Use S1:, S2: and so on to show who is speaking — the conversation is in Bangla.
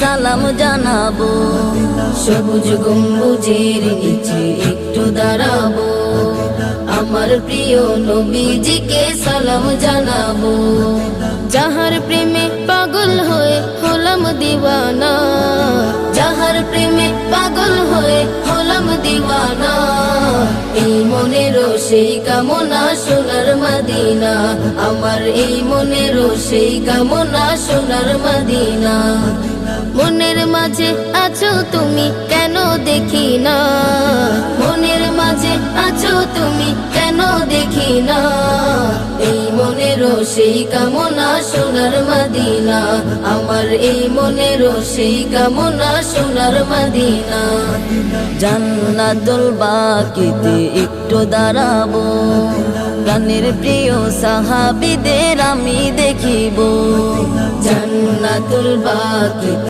S1: সালাম জানাব। সবুজ গম্বুজের নিচে একটু দাঁড়াবো। আমার প্রিয় নবীজিকে সালাম জানাব। যাহার প্রেমে পাগল হয়ে হলাম দিওয়ানা। যাহার প্রেমে পাগল হয়ে হলাম দিওয়ানা। এই মনেরও সেই কামনা সোনার মদিনা। আমার এই মনেরও সেই কামনা সোনার মদিনা। মাঝে আছো তুমি কেন দেখি না? মনের মাঝে আছো তুমি কেন দেখি না? এই মনেরও সেই কামনা সোনার মদিনা। আমার এই মনেরও সেই কামনা সোনার মদিনা। জান্নাতুল বাকিতে একটু দাঁড়াবো। প্রাণের প্রিয় সাহাবিদের আমি দেখিব। জান্নাতুল বাকি